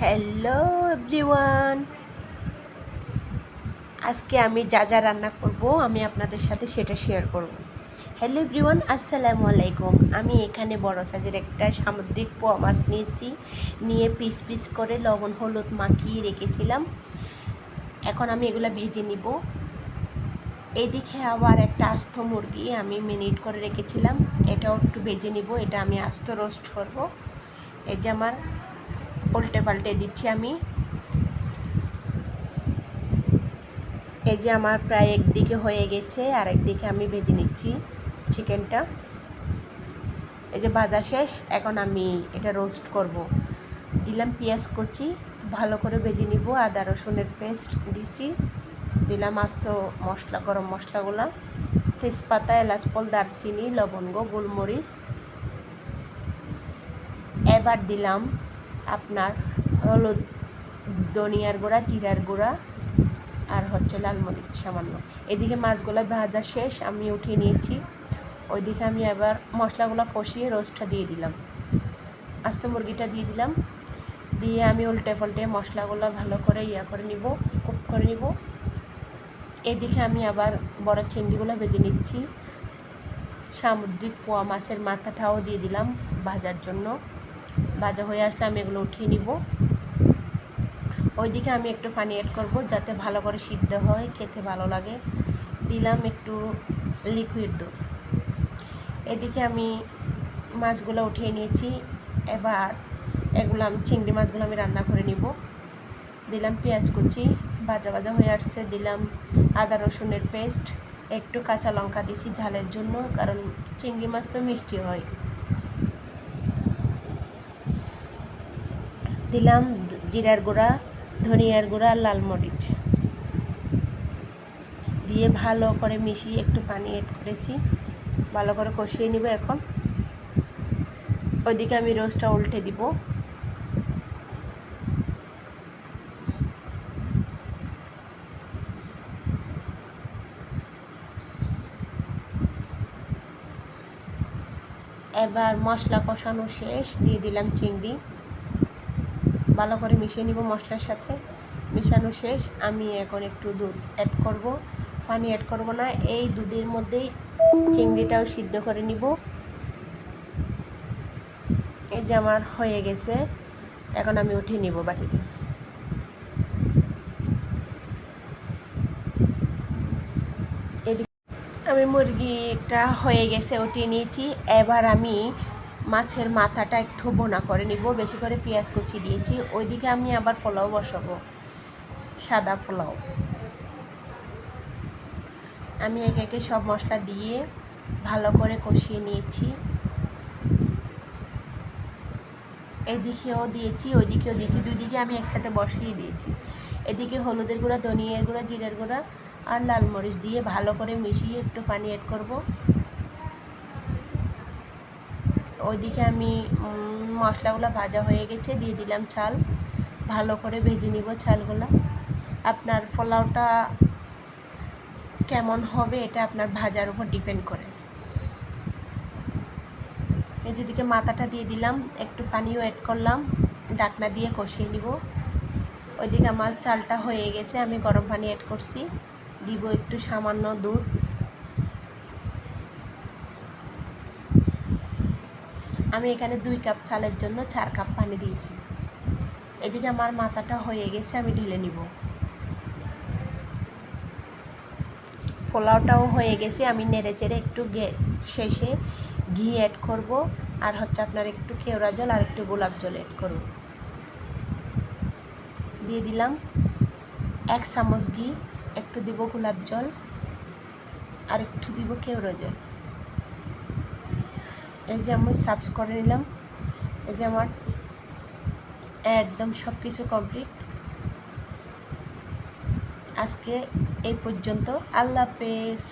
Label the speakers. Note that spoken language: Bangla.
Speaker 1: হ্যালো এভরিওয়ান আজকে আমি যা যা রান্না করব, আমি আপনাদের সাথে সেটা শেয়ার করব। হ্যালো এভরিওয়ান আসসালামু আলাইকুম। আমি এখানে বড় সাইজের একটা সামুদ্রিক পোয়া মাছ নিয়েছি। নিয়ে পিস পিস করে লবণ, হলুদ মাখিয়ে রেখেছিলাম। এখন আমি এগুলো ভেজে নিব। এদিকে আবার একটা আস্ত মুরগি আমি মিনিট করে রেখেছিলাম। এটাও একটু ভেজে নিব। এটা আমি আস্ত রোস্ট করব। এই যে আমার উল্টে পাল্টে দিচ্ছি আমি। এই যে আমার প্রায় একদিকে হয়ে গেছে, আর একদিকে আমি ভেজে নিচ্ছি চিকেনটা। এই যে ভাজা শেষ, এখন আমি এটা রোস্ট করব। দিলাম পেঁয়াজ কচি, ভালো করে ভেজে নিব, আদা রসুনের পেস্ট দিচ্ছি। দিলাম আস্ত মশলা, গরম মশলাগুলো, তেজপাতা এলাচপল দারচিনি, লবঙ্গ, গোলমরিচ। এবার দিলাম আপনার হলুদ, ধনিয়ার গুঁড়া, জিরার গুঁড়া আর হচ্ছে লাল মরিচ সামান্য। এদিকে মাছগুলো ভাজা শেষ, আমি উঠিয়ে নিয়েছি। ওইদিকে আমি আবার মশলাগুলো কষিয়ে রোস্টটা দিয়ে দিলাম। আস্ত মুরগিটা দিয়ে দিলাম। দিয়ে আমি উল্টে পাল্টে মশলাগুলো ভালো করে ইয়া করে নিব, কুক করে নিব। এদিকে আমি আবার বড় চিংড়িগুলো ভেজে নিচ্ছি। সামুদ্রিক পোয়া মাছের মাথাটাও দিয়ে দিলাম ভাজার জন্য। ভাজা হয়ে আসলে আমি এগুলো উঠিয়ে নিব। ওইদিকে আমি একটু পানি অ্যাড করব যাতে ভালো করে সিদ্ধ হয়, খেতে ভালো লাগে। দিলাম একটু লিকুইড দুধ। এদিকে আমি মাছগুলো উঠিয়ে নিয়েছি। এবার এগুলো আমি, চিংড়ি মাছগুলো আমি রান্না করে নিব। দিলাম পেঁয়াজ কুচি, ভাজা ভাজা হয়ে আসছে। দিলাম আদা রসুনের পেস্ট একটু কাঁচা লঙ্কা দিয়েছি ঝালের জন্য, কারণ চিংড়ি মাছ তো মিষ্টি হয়। দিলাম জিরার গুঁড়া, ধনিয়ার গুঁড়া আর লাল মরিচ। দিয়ে ভালো করে মিশিয়ে একটু পানি এড করেছি। ভালো করে কষিয়ে নিব এখন। ওইদিকে আমি রোস্টটা উল্টে দিব। এবার মশলা কষানো শেষ, দিয়ে দিলাম চিংড়ি। ভালো করে মিশিয়ে নিব মশলার সাথে। মিশানো শেষ। আমি এখন একটু দুধ অ্যাড করব। পানি অ্যাড করব না। এই দুধের মধ্যেই চিংড়িটাও সিদ্ধ করে নিব। এই যে আমার হয়ে গেছে। এখন আমি উঠিয়ে নিব বাটিতে। আমি মুরগিটা হয়ে গেছে, উঠিয়ে নিয়েছি। এবার আমি মাছের মাথাটা একটু বোনা করে নিব, বেশি করে পেঁয়াজ কুচি দিয়েছি। ওইদিকে আমি আবার পোলাও বসাবো, সাদা পোলাও। আমি একে একে সব মশলা দিয়ে ভালো করে কষিয়ে নিয়েছি। এদিকেও দিয়েছি, ওইদিকেও দিয়েছি দুই দিকে আমি একসাথে বসিয়ে দিয়েছি। এদিকে হলুদের গুঁড়া, ধনিয়ার গুঁড়া, জিরের গুঁড়া আর লাল মরিচ দিয়ে ভালো করে মিশিয়ে একটু পানি অ্যাড করব। ওইদিকে আমি মশলাগুলো ভাজা হয়ে গেছে, দিয়ে দিলাম চাল ভালো করে ভেজে নিব চালগুলো আপনার পোলাওটা কেমন হবে এটা আপনার ভাজার উপর ডিপেন্ড করে। এই যেদিকে মাথাটা দিয়ে দিলাম, একটু পানিও অ্যাড করলাম, ডাকনা দিয়ে কষিয়ে নিব। ওইদিকে আমার চালটা হয়ে গেছে, আমি গরম পানি অ্যাড করছি। দিব একটু সামান্য দুধ। আমি এখানে দুই কাপ চালের জন্য চার কাপ পানি দিয়েছি। এদিকে আমার মাথাটা হয়ে গেছে, আমি ঢেলে নিব। পোলাওটাও হয়ে গেছে, আমি নেড়ে চেড়ে একটু শেষে ঘি অ্যাড করব, আর হচ্ছে আপনার একটু কেওড়া জল আর একটু গোলাপ জল অ্যাড করব। দিয়ে দিলাম এক চামচ ঘি, একটু দিব গোলাপ জল, আর একটু দিব কেওড়া জল। এই যে আমি সার্চ করে নিলাম। এই যে আমার একদম সব কিছু কমপ্লিট। আজকে এই পর্যন্ত। আল্লাহ হাফেজ।